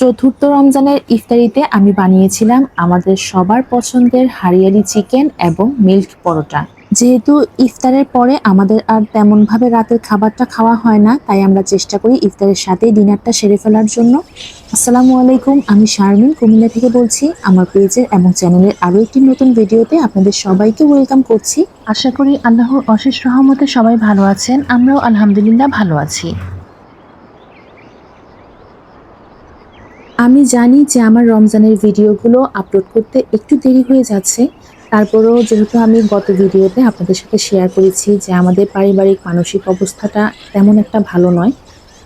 চতুর্থ রমজানের ইফতারিতে আমি বানিয়েছিলাম আমাদের সবার পছন্দের হারিয়ালি চিকেন এবং মিল্ক পরোটা। যেহেতু ইফতারের পরে আমাদের আর তেমনভাবে রাতের খাবারটা খাওয়া হয় না, তাই আমরা চেষ্টা করি ইফতারের সাথেই ডিনারটা সেরে ফেলার জন্য। আসসালামু আলাইকুম, আমি শারমিন, কুমিল্লা থেকে বলছি, আমার পেজের এবং চ্যানেলের আরও একটি নতুন ভিডিওতে আপনাদের সবাইকে ওয়েলকাম করছি। আশা করি আল্লাহর অশেষ রহমতে সবাই ভালো আছেন, আমরাও আলহামদুলিল্লাহ ভালো আছি। আমি জানি যে আমার রমজানের ভিডিওগুলো আপলোড করতে একটু দেরি হয়ে যাচ্ছে। তারপরেও যেহেতু আমি গত ভিডিওতে আপনাদের সাথে শেয়ার করেছি যে আমাদের পারিবারিক মানসিক অবস্থাটা তেমন একটা ভালো নয়,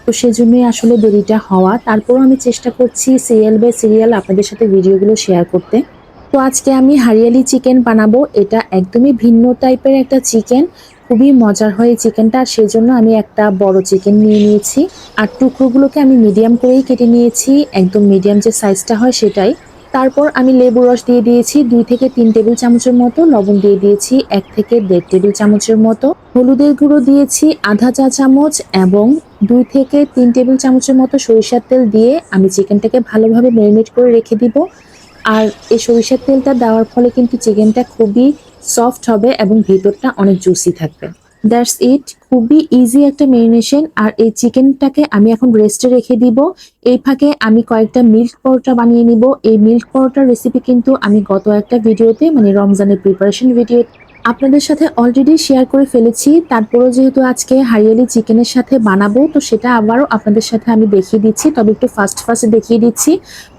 তো সেজন্যই আসলে দেরিটা হওয়া। তারপরও আমি চেষ্টা করছি সিরিয়াল বাই সিরিয়াল আপনাদের সাথে ভিডিওগুলো শেয়ার করতে। তো আজকে আমি হারিয়ালি চিকেন বানাবো। এটা একদমই ভিন্ন টাইপের একটা চিকেন খুবই মজার হয় চিকেনটা আর সেজন্য আমি একটা বড় চিকেন নিয়ে নিয়েছি। আর টুকরোগুলোকে আমি মিডিয়াম করেই কেটে নিয়েছি, একদম মিডিয়াম যে সাইজটা হয় সেটাই। তারপর আমি লেবু রস দিয়ে দিয়েছি, দুই থেকে তিন টেবিল চামচের মতো। লবণ দিয়ে দিয়েছি এক থেকে দেড় টেবিল চামচের মতো। হলুদের গুঁড়ো দিয়েছি আধা চা চামচ এবং দুই থেকে তিন টেবিল চামচের মতো সরিষার তেল দিয়ে আমি চিকেনটাকে ভালোভাবে ম্যারিনেট করে রেখে দিব। আর এই সরিষার তেলটা দেওয়ার ফলে কিন্তু চিকেনটা খুবই সফট হবে এবং ভেতরটা অনেক জুসি থাকবে। দ্যাটস ইট খুবই ইজি একটা মেরিনেশন আর এই চিকেনটাকে আমি এখন রেস্টে রেখে দিব। এই ফাঁকে আমি কয়েকটা মিল্ক পরোটা বানিয়ে নিব। এই মিল্ক পরোটার রেসিপি কিন্তু আমি গত একটা ভিডিওতে মানে রমজানের প্রিপারেশন ভিডিও আপনাদের সাথে অলরেডি শেয়ার করে ফেলেছি। তারপরেও যেহেতু আজকে হারিয়ালি চিকেনের সাথে বানাবো, তো সেটা আবারও আপনাদের সাথে আমি দেখিয়ে দিচ্ছি। তবে একটু ফার্স্ট ফার্স্ট দেখিয়ে দিচ্ছি।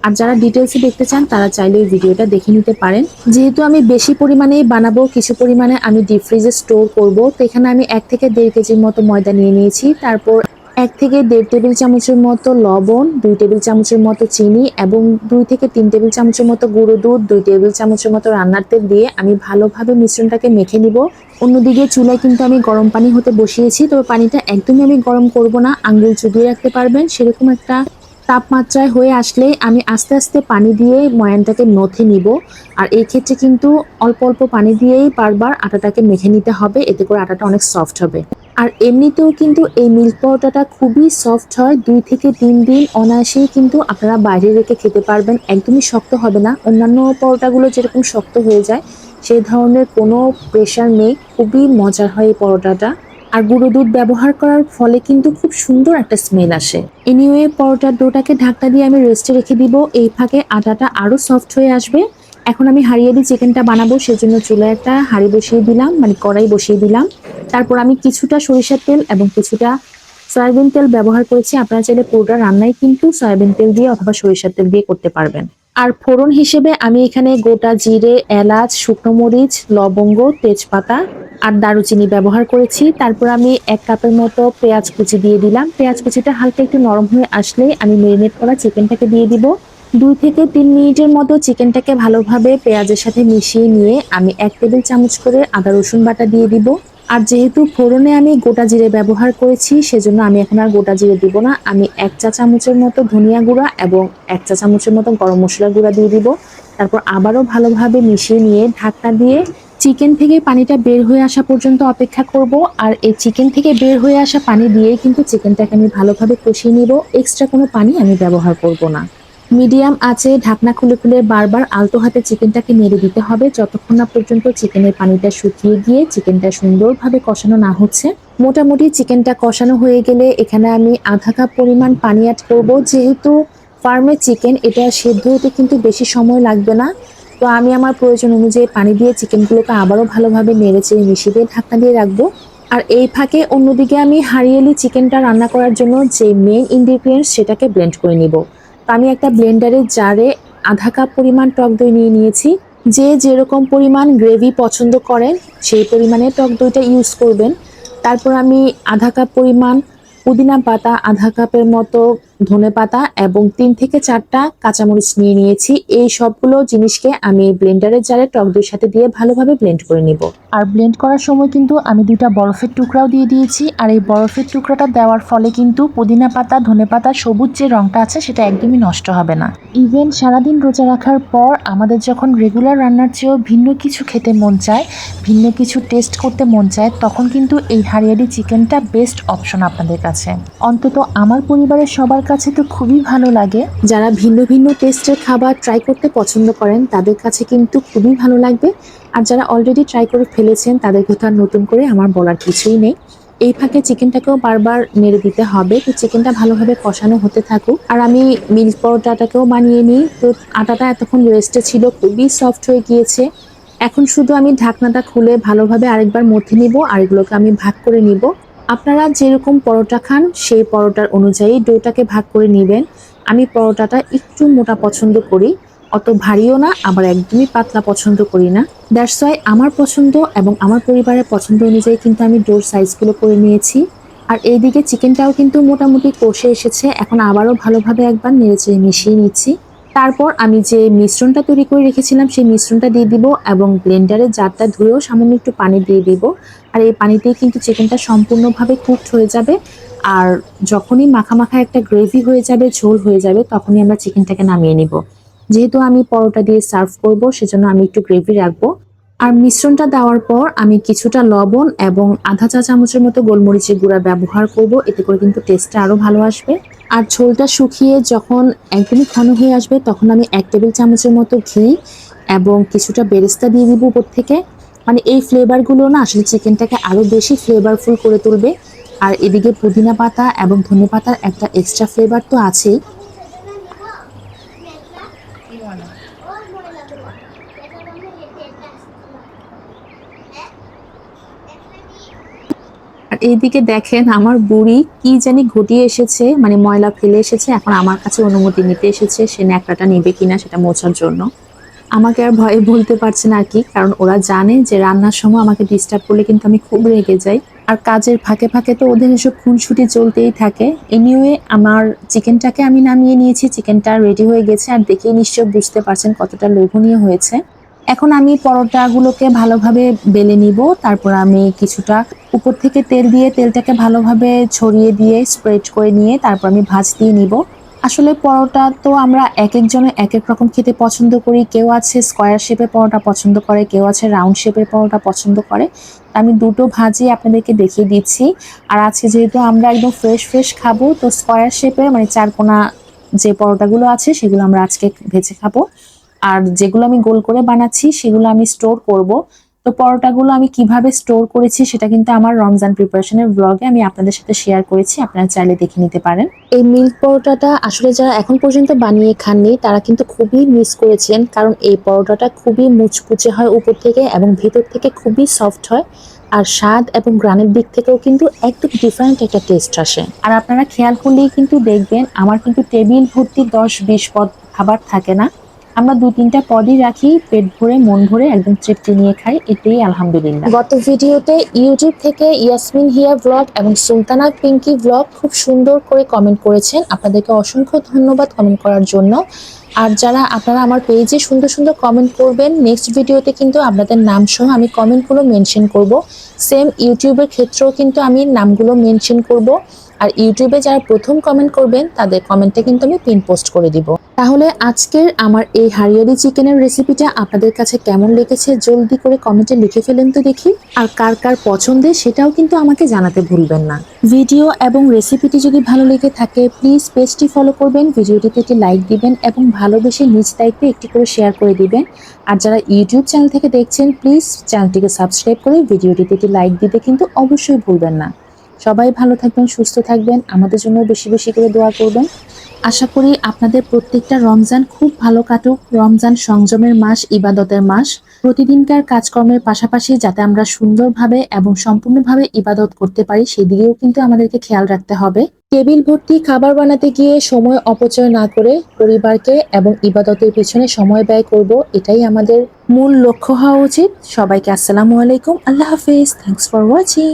আর যারা ডিটেলসে দেখতে চান, তারা চাইলে এই ভিডিওটা দেখে নিতে পারেন। যেহেতু আমি বেশি পরিমাণেই বানাবো, কিছু পরিমাণে আমি ডিপ ফ্রিজে স্টোর করব। তো এখানে আমি এক থেকে দেড় কেজির মতো ময়দা নিয়ে নিয়েছি। তারপর এক থেকে দেড় টেবিল চামচের মতো লবণ, দুই টেবিল চামচের মতো চিনি এবং দুই থেকে তিন টেবিল চামচের মতো গুঁড়ো দুধ, দুই টেবিল চামচের মতো রান্নার তেল দিয়ে আমি ভালোভাবে মিশ্রণটাকে মেখে নিব। অন্যদিকে চুলায় কিন্তু আমি গরম পানি হতে বসিয়েছি, তবে পানিটা একদমই আমি গরম করব না। আঙ্গুল চুবিয়ে রাখতে পারবেন, সেরকম একটা তাপমাত্রায় হয়ে আসলে আমি আস্তে আস্তে পানি দিয়ে ময়ানটাকে নথে নিব। আর এই ক্ষেত্রে কিন্তু অল্প অল্প পানি দিয়েই বারবার আটাটাকে মেখে নিতে হবে, এতে করে আটাটা অনেক সফট হবে। আর এমনিতেও কিন্তু এই মিল্ক পরোটাটা খুবই সফট হয়। দুই থেকে তিন দিন অনায়াসেই কিন্তু আপনারা বাইরে রেখে খেতে পারবেন। একদমই শক্ত হবে না। অন্যান্য পরোটাগুলো যেরকম শক্ত হয়ে যায়, সেই ধরনের কোনো প্রেশার নেই। খুবই মজার হয় এই পরোটাটা আর গুঁড়ো দুধ ব্যবহার করার ফলে কিন্তু খুব সুন্দর একটা স্মেল আসে। এনিওয়ে পরোটার ডোটাকে ঢাকনা দিয়ে আমি রেস্টে রেখে দিব। এই ফাঁকে আটাটা আরও সফট হয়ে আসবে। এখন আমি হারিয়ালি চিকেনটা বানাবো, সেজন্য চুলায় একটা হাঁড়ি বসিয়ে দিলাম মানে কড়াই বসিয়ে দিলাম। তারপর আমি কিছুটা সরিষার তেল এবং কিছুটা সয়াবিন তেল ব্যবহার করেছি। আপনারা চাইলে পুরোটা রান্নাই কিন্তু সয়াবিন তেল দিয়ে অথবা সরিষার তেল দিয়ে করতে পারবেন। আর ফোড়ন হিসেবে আমি এখানে গোটা জিরে, এলাচ, শুকনো মরিচ, লবঙ্গ, তেজপাতা আর দারুচিনি ব্যবহার করেছি। তারপর আমি এক কাপের মতো পেঁয়াজ কুচি দিয়ে দিলাম। পেঁয়াজ কুচিটা হালকা একটু নরম হয়ে আসলেই আমি মেরিনেট করা চিকেনটাকে দিয়ে দিব। দুই থেকে তিন মিনিটের মতো চিকেনটাকে ভালোভাবে পেঁয়াজের সাথে মিশিয়ে নিয়ে আমি এক টেবিল চামচ করে আদা, রসুন বাটা দিয়ে দিব। আর যেহেতু ফোড়নে আমি গোটা জিরে ব্যবহার করেছি, সেজন্য আমি এখন আর গোটা জিরে দিব না। আমি এক চা চামচের মতো ধনিয়া গুঁড়া এবং এক চা চামচের মতো গরম মশলা গুঁড়া দিয়ে দিব। তারপর আবারও ভালোভাবে মিশিয়ে নিয়ে ঢাকনা দিয়ে চিকেন থেকে পানিটা বের হয়ে আসা পর্যন্ত অপেক্ষা করব। আর এই চিকেন থেকে বের হয়ে আসা পানি দিয়ে কিন্তু চিকেনটাকে আমি ভালোভাবে কষিয়ে নিব। এক্সট্রা কোনো পানি আমি ব্যবহার করব না। মিডিয়াম আছে, ঢাকনা খুলে খুলে বারবার আলতো হাতে চিকেনটাকে নেড়ে দিতে হবে। যতক্ষণ না পর্যন্ত চিকেনের পানিটা শুকিয়ে গিয়ে চিকেনটা সুন্দরভাবে কষানো না হচ্ছে। মোটামুটি চিকেনটা কষানো হয়ে গেলে এখানে আমি আধা কাপ পরিমাণ পানি অ্যাড করব। যেহেতু ফার্মে চিকেন, এটা সেদ্ধ হতে কিন্তু বেশি সময় লাগবে না। তো আমি আমার প্রয়োজন অনুযায়ী পানি দিয়ে চিকেনগুলোকে আবারও ভালোভাবে নেড়ে চেড়ে মিশিয়ে দিয়ে ঢাকনা দিয়ে রাখব। আর এই ফাঁকে অন্যদিকে আমি হারিয়ালি চিকেনটা রান্না করার জন্য যে মেন ইনগ্রিডিয়েন্টস সেটাকে ব্লেন্ড করে নিব। তো আমি একটা ব্লেন্ডারের জারে আধা কাপ পরিমাণ টক দই নিয়ে নিয়েছি। যে যেরকম পরিমাণ গ্রেভি পছন্দ করেন, সেই পরিমাণে টক দইটা ইউজ করবেন। তারপর আমি আধা কাপ পরিমাণ পুদিনা পাতা আধা কাপের মতো ধনে পাতা এবং তিন থেকে চারটা কাঁচামরিচ নিয়ে নিয়েছি। এই সবগুলো জিনিসকে আমি ব্লেন্ডারের জারে টক দইয়ের সাথে দিয়ে ভালোভাবে ব্লেন্ড করে নিব। আর ব্লেন্ড করার সময় কিন্তু আমি দুইটা বরফের টুকরাও দিয়ে দিয়েছি। আর এই বরফের টুকরাটা দেওয়ার ফলে কিন্তু পুদিনা পাতা ধনে পাতা সবুজ যে রঙটা আছে সেটা একদমই নষ্ট হবে না। ইভেন সারাদিন রোজা রাখার পর আমাদের যখন রেগুলার রান্নার চেয়েও ভিন্ন কিছু খেতে মন চায়, ভিন্ন কিছু টেস্ট করতে মন চায়, তখন কিন্তু এই হারিয়ালি চিকেনটা বেস্ট অপশন আপনাদের কাছে। অন্তত আমার পরিবারের সবার আমার কাছে তো খুবই ভালো লাগে। যারা ভিন্ন ভিন্ন টেস্টের খাবার ট্রাই করতে পছন্দ করেন, তাদের কাছে কিন্তু খুবই ভালো লাগবে। আর যারা অলরেডি ট্রাই করে ফেলেছেন, তাদের কথা নতুন করে আমার বলার কিছুই নেই। এই ফাঁকে চিকেনটাকেও বারবার নেড়ে দিতে হবে। তো চিকেনটা ভালোভাবে কষানো হতে থাকুক। আর আমি মিল্ক পরোটাটাকেও বানিয়ে নিই। তো আটাটা এতক্ষণ রেস্টে ছিল, খুবই সফট হয়ে গিয়েছে। এখন শুধু আমি ঢাকনাটা খুলে ভালোভাবে আরেকবার মধ্যে নিব। আর এগুলোকে আমি ভাগ করে নিব। আপনারা যেরকম পরোটা খান, সেই পরোটার অনুযায়ী ডোটাকে ভাগ করে নেবেন। আমি পরোটাটা একটু মোটা পছন্দ করি, অত ভারীও না, আবার একদমই পাতলা পছন্দ করি না। দ্যাটস ওয়াই আমার পছন্দ এবং আমার পরিবারের পছন্দ অনুযায়ী কিন্তু আমি ডোর সাইজগুলো করে নিয়েছি। আর এইদিকে চিকেনটাও কিন্তু মোটামুটি কষে এসেছে, এখন আবারও ভালোভাবে একবার নেড়েচেড়ে মিশিয়ে নিচ্ছি। তারপর আমি যে মিশ্রণটা তৈরি করে রেখেছিলাম, সেই মিশ্রণটা দিয়ে দিব এবং ব্লেন্ডারে জারটা ধুয়েও সামান্য একটু পানি দিয়ে দিব। আর এই পানিতেই কিন্তু চিকেনটা সম্পূর্ণভাবে কুকড হয়ে যাবে। আর যখনই মাখা মাখা একটা গ্রেভি হয়ে যাবে, ঝোল হয়ে যাবে, তখনই আমরা চিকেনটাকে নামিয়ে নিব। যেহেতু আমি পরোটা দিয়ে সার্ভ করব, সেজন্য আমি একটু গ্রেভি রাখব। আর মিশ্রণটা দেওয়ার পর আমি কিছুটা লবণ এবং আধা চা চামচের মতো গোলমরিচের গুঁড়া ব্যবহার করব। এতে করে কিন্তু টেস্টটা আরও ভালো আসবে। আর ঝোলটা শুকিয়ে যখন একদমই ঘন হয়ে আসবে, তখন আমি এক টেবিল চামচের মতো ঘি এবং কিছুটা বেরেস্তা দিয়ে দিব উপর থেকে। মানে এই ফ্লেভারগুলো না আসলে চিকেনটাকে আরও বেশি ফ্লেভারফুল করে তুলবে। আর এদিকে পুদিনা পাতা এবং ধনে পাতার একটা এক্সট্রা ফ্লেভার তো আছেই। এইদিকে দেখেন আমার বুড়ি কি জানি ঘটিয়ে এসেছে মানে ময়লা ফেলে এসেছে, এখন আমার কাছে অনুমতি নিতে এসেছে, সে ন্যাকড়াটা নেবে কিনা সেটা মোছার জন্য। আমাকে আর ভয়ে বলতে পারছে না কি, কারণ ওরা জানে যে রান্নার সময় আমাকে ডিস্টার্ব করলে কিন্তু আমি খুব রেগে যাই। আর কাজের ফাঁকে ফাঁকে তো ওদের এসব খুনসুটি চলতেই থাকে। এনিওয়ে আমার চিকেনটাকে আমি নামিয়ে নিয়েছি চিকেনটা রেডি হয়ে গেছে, আর দেখেই নিশ্চয় বুঝতে পারছেন কতটা লোভনীয় হয়েছে। এখন আমি পরোটাগুলোকে ভালোভাবে বেলে নিব। তারপর আমি কিছুটা উপর থেকে তেল দিয়ে তেলটাকে ভালোভাবে ছড়িয়ে দিয়ে স্প্রেড করে নিয়ে তারপর আমি ভাজ দিয়ে নিব। আসলে পরোটা তো আমরা এক একজনে এক এক রকম খেতে পছন্দ করি। কেউ আছে স্কোয়ার শেপের পরোটা পছন্দ করে, কেউ আছে রাউন্ড শেপের পরোটা পছন্দ করে। আমি দুটো ভাজি আপনাদেরকে দেখিয়ে দিচ্ছি। আর আজকে যেহেতু আমরা একদম ফ্রেশ ফ্রেশ খাব, তো স্কোয়ার শেপের মানে চারকোনা যে পরোটাগুলো আছে সেগুলো আমরা আজকে ভেজে খাব। আর যেগুলো আমি গোল করে বানাচ্ছি সেগুলো আমি স্টোর করব। তো পরোটাগুলো আমি কীভাবে স্টোর করেছি সেটা কিন্তু আমার রমজান প্রিপারেশনের ব্লগে আমি আপনাদের সাথে শেয়ার করেছি। আপনারা চাইলে দেখে নিতে পারেন। এই মিল্ক পরোটাটা আসলে যারা এখন পর্যন্ত বানিয়ে খাননি তারা কিন্তু খুবই মিস করেছেন। কারণ এই পরোটাটা খুবই মুচপুচে হয় উপর থেকে এবং ভেতর থেকে খুবই সফট হয়। আর স্বাদ এবং গ্রানের দিক থেকেও কিন্তু একদম ডিফারেন্ট একটা টেস্ট আসে। আর আপনারা খেয়াল করলেই কিন্তু দেখবেন আমার কিন্তু টেবিল ভর্তি দশ বিশ পদ খাবার থাকে না। আমরা দু তিনটা পদই রাখি, পেট ভরে, মন ভরে, একদম তৃপ্তি নিয়ে খাই, এটাই আলহামদুলিল্লাহ। গত ভিডিওতে ইউটিউব থেকে ইয়াসমিন হিয়া ব্লগ এবং সুলতানা পিঙ্কি ব্লগ খুব সুন্দর করে কমেন্ট করেছেন। আপনাদেরকে অসংখ্য ধন্যবাদ কমেন্ট করার জন্য। আর যারা, আপনারা আমার পেজে সুন্দর সুন্দর কমেন্ট করবেন নেক্সট ভিডিওতে কিন্তু আপনাদের নাম সহ আমি কমেন্টগুলো মেনশন করব। সেম ইউটিউবের ক্ষেত্রেও কিন্তু আমি নামগুলো মেনশন করব। আর ইউটিউবে যারা প্রথম কমেন্ট করবেন, তাদের কমেন্টে কিন্তু আমি পিন পোস্ট করে দিব। তাহলে আজকের আমার এই হারিয়ালি চিকেনের রেসিপিটা আপনাদের কাছে কেমন লেগেছে জলদি করে কমেন্টে লিখে ফেলেন তো দেখি। আর কার কার পছন্দের সেটাও কিন্তু আমাকে জানাতে ভুলবেন না। ভিডিও এবং রেসিপিটি যদি ভালো লেগে থাকে প্লিজ পেজটি ফলো করবেন, ভিডিওটিতে একটি লাইক দিবেন এবং ভালোবেসে নিজ দায়িত্বে একটি করে শেয়ার করে দিবেন। আর যারা ইউটিউব চ্যানেল থেকে দেখছেন প্লিজ চ্যানেলটিকে সাবস্ক্রাইব করে ভিডিওটিতে একটি লাইক দিতে কিন্তু অবশ্যই ভুলবেন না। সবাই ভালো থাকবেন, সুস্থ থাকবেন, আমাদের জন্য বেশি বেশি করে দোয়া করবেন। আশা করি আপনাদের প্রত্যেকটা রমজান খুব ভালো কাটুক। রমজান সংযমের মাস, ইবাদতের মাস। প্রতিদিনকার কাজকর্মের পাশাপাশি যাতে আমরা সুন্দরভাবে এবং সম্পূর্ণভাবে ইবাদত করতে পারি সেদিকেও কিন্তু আমাদেরকে খেয়াল রাখতে হবে। টেবিল ভর্তি, খাবার বানাতে গিয়ে সময় অপচয় না করে পরিবারকে এবং ইবাদতের পিছনে সময় ব্যয় করব, এটাই আমাদের মূল লক্ষ্য হওয়া উচিত। সবাইকে আসসালামু আলাইকুম। আল্লাহ হাফিজ। Thanks for watching